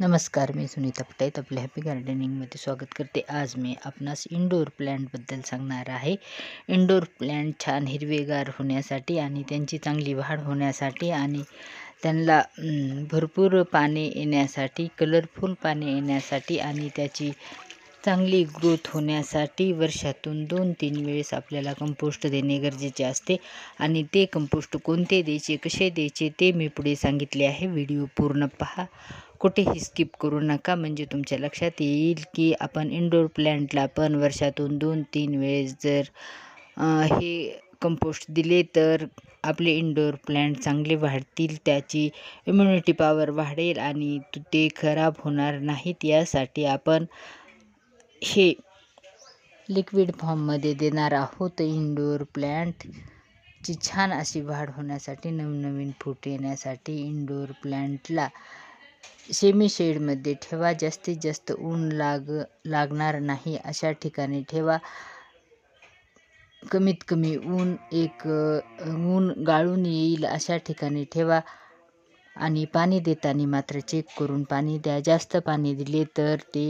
नमस्कार मी सुनीता पटाईत आपल्या हॅपी गार्डनिंगमध्ये स्वागत करते. आज मी आपणास इंडोर प्लॅन्टबद्दल सांगणार आहे. इंडोर प्लॅन्ट छान हिरवेगार होण्यासाठी आणि त्यांची चांगली वाढ होण्यासाठी आणि त्यांना भरपूर पाणी येण्यासाठी कलरफुल पाणी येण्यासाठी आणि त्याची चांगली ग्रोथ होण्यासाठी वर्षातून दोन तीन वेळेस आपल्याला कंपोस्ट देणे गरजेचे असते. आणि ते कंपोस्ट कोणते द्यायचे कसे द्यायचे ते मी पुढे सांगितले आहे. व्हिडिओ पूर्ण पहा. कुठेही स्किप करू नका. म्हणजे तुमच्या लक्षात येईल की आपण इंडोर प्लॅन्टला पण वर्षातून दोन तीन वेळेस जर हे कंपोस्ट दिले तर आपले इंडोर प्लॅन्ट चांगले वाढतील त्याची इम्युनिटी पॉवर वाढेल आणि ते खराब होणार नाहीत. यासाठी आपण हे लिक्विड फॉर्ममध्ये देणार आहोत. इंडोर प्लॅन्टची छान अशी वाढ होण्यासाठी नवनवीन फूट येण्यासाठी इंडोर प्लॅन्टला सेमी शेडमध्ये ठेवा जास्तीत जास्त ऊन लाग लागणार नाही अशा ठिकाणी ठेवा. कमीत कमी ऊन एक ऊन गाळून येईल अशा ठिकाणी ठेवा आणि पाणी देताना मात्र चेक करून पाणी द्या. जास्त पाणी दिले तर ते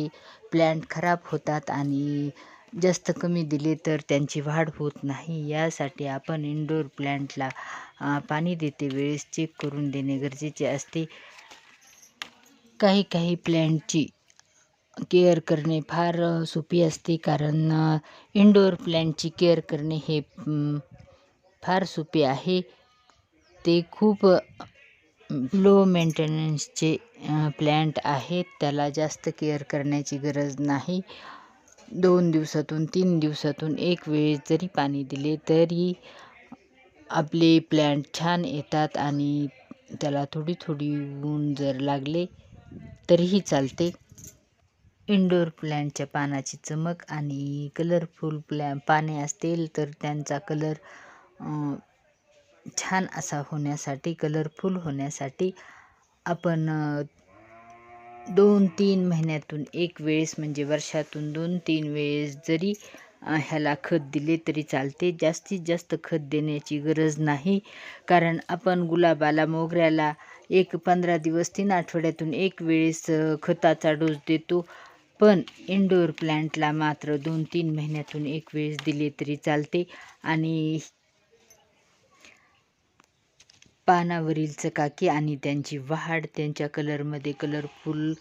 प्लॅन्ट खराब होतात आणि जास्त कमी दिले तर त्यांची वाढ होत नाही. यासाठी आपण इंडोर प्लॅन्टला पाणी देते वेळेस चेक करून देणे गरजेचे असते. काही काही प्लॅन्टची केअर करणे फार सोपी असते. कारण इनडोअर प्लॅन्टची केअर करणे हे फार सोपे आहे. ते खूप लो मेंटेनन्सचे प्लॅन्ट आहेत. त्याला जास्त केअर करण्याची गरज नाही. दोन दिवसातून तीन दिवसातून एक वेळेस जरी पाणी दिले तरी आपले प्लॅन्ट छान येतात आणि त्याला थोडी थोडी ऊन जर लागले तरीही चालते. इंडोर प्लॅनच्या पानाची चमक आणि कलरफुल प्लॅ पाने असतील तर त्यांचा कलर छान असा होण्यासाठी कलरफुल होण्यासाठी आपण दोन तीन महिन्यातून एक वेळेस म्हणजे वर्षातून दोन तीन वेळेस जरी ह्याला खत दिले तरी चालते. जास्तीत जास्त खत देण्याची गरज नाही. कारण आपण गुलाबाला मोगऱ्याला एक पंधरा दिवस तीन आठवड्यातून एक वेळेस खताचा डोस देतो. पण इंडोर प्लॅन्टला मात्र दोन तीन महिन्यातून एक वेळेस दिले तरी चालते. आणि पानावरील चकाकी आणि त्यांची वाढ त्यांच्या कलरमध्ये कलरफुल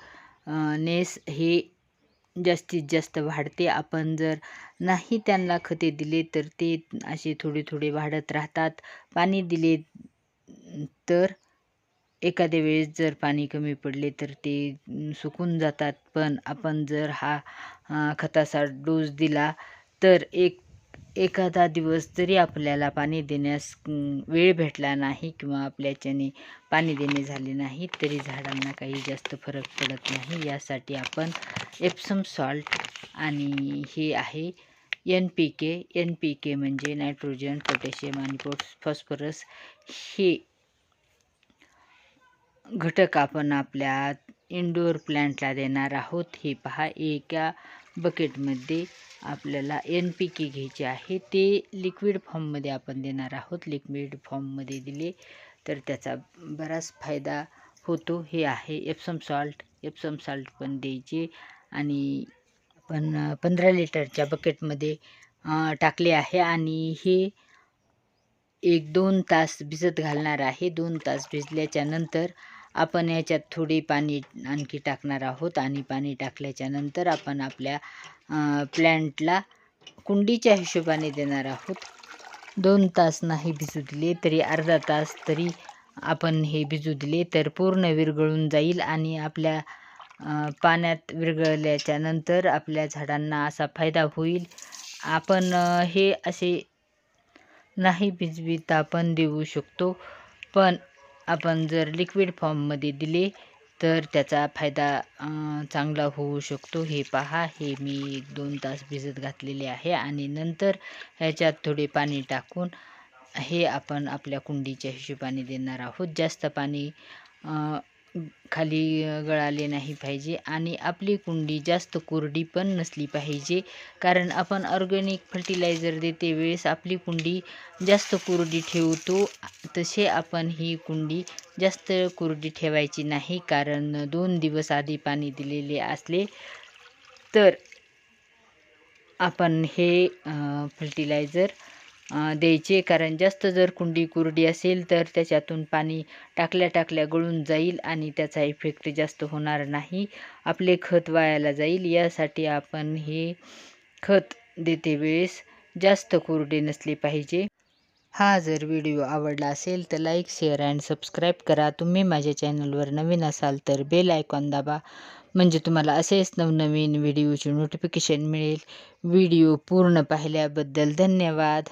नेस हे जास्तीत जास्त वाढते. आपण जर नाही त्यांना खते दिले तर ते असे थोडे थोडे वाढत राहतात. पाणी दिले तर एखाद्या वेळेस जर पाणी कमी पडले तर ते सुकून जातात. पण आपण जर हा खताचा डोस दिला तर एक एखादा दिवस जरी आपल्याला पाणी देण्यास वेळ भेटला नाही किंवा आपल्याच्याने पाणी देणे झाले नाही तरी झाडांना काही जास्त फरक पडत नाही. यासाठी आपण एप्सम सॉल्ट आणि हे आहे N P K. N P K म्हणजे नायट्रोजन पोटॅशियम आणि फॉस्फरस हे घटक आपण आपल्या इंडोर प्लॅन्टला देणार आहोत. हे पहा एका बकेटमध्ये आपल्याला एन पी के घ्यायचे आहे. ते लिक्विड फॉर्ममध्ये आपण देणार आहोत. लिक्विड फॉर्ममध्ये दिले तर त्याचा बराच फायदा होतो. हे आहे एप्सम सॉल्ट एप्सम सॉल्ट पण द्यायचे आणि पण पंधरा लिटरच्या बकेटमध्ये टाकले आहे आणि हे एक दोन तास भिजत घालणार आहे. दोन तास भिजल्याच्या नंतर आपण याच्यात थोडे पाणी आणखी टाकणार आहोत आणि पाणी टाकल्याच्यानंतर आपण आपल्या प्लॅन्टला कुंडीच्या हिशोबाने देणार आहोत. दोन तास नाही भिजू दिले तरी अर्धा तास तरी आपण हे भिजू दिले तर पूर्ण विरघळून जाईल आणि आपल्या पाण्यात विरघळल्याच्या नंतर आपल्या झाडांना असा फायदा होईल. आपण हे असे नाही भिजवीत आपण देऊ शकतो. पण आपण जर लिक्विड फॉर्ममध्ये दिले तर त्याचा फायदा चांगला होऊ शकतो. हे पहा हे मी एक दोन तास भिजत घातलेले आहे आणि नंतर ह्याच्यात थोडे पाणी टाकून हे आपण आपल्या कुंडीच्या हिशोबाने देणार आहोत. जास्त पाणी खाली गळाले नाही पाहिजे आणि आपली कुंडी जास्त कोरडी पण नसली पाहिजे. कारण आपण ऑर्गॅनिक फर्टिलायझर देते वेळेस आपली कुंडी जास्त कोरडी ठेवतो. तसे आपण ही कुंडी जास्त कोरडी ठेवायची नाही. कारण दोन दिवस आधी पाणी दिलेले असले तर आपण हे फर्टिलायझर द्यायचे. कारण जास्त जर कुंडी कोरडी असेल तर त्याच्यातून पाणी टाकल्या टाकल्या गळून जाईल आणि त्याचा इफेक्ट जास्त होणार नाही. आपले खत वायाला जाईल. यासाठी आपण हे खत देते वेळेस जास्त कोरडे नसले पाहिजे. हा जर व्हिडिओ आवडला असेल तर लाईक शेअर अँड सबस्क्राईब करा. तुम्ही माझ्या चॅनलवर नवीन असाल तर बेल आयकॉन दाबा. म्हणजे तुम्हाला असेच नवनवीन व्हिडिओचे नोटिफिकेशन मिळेल. व्हिडिओ पूर्ण पाहिल्याबद्दल धन्यवाद.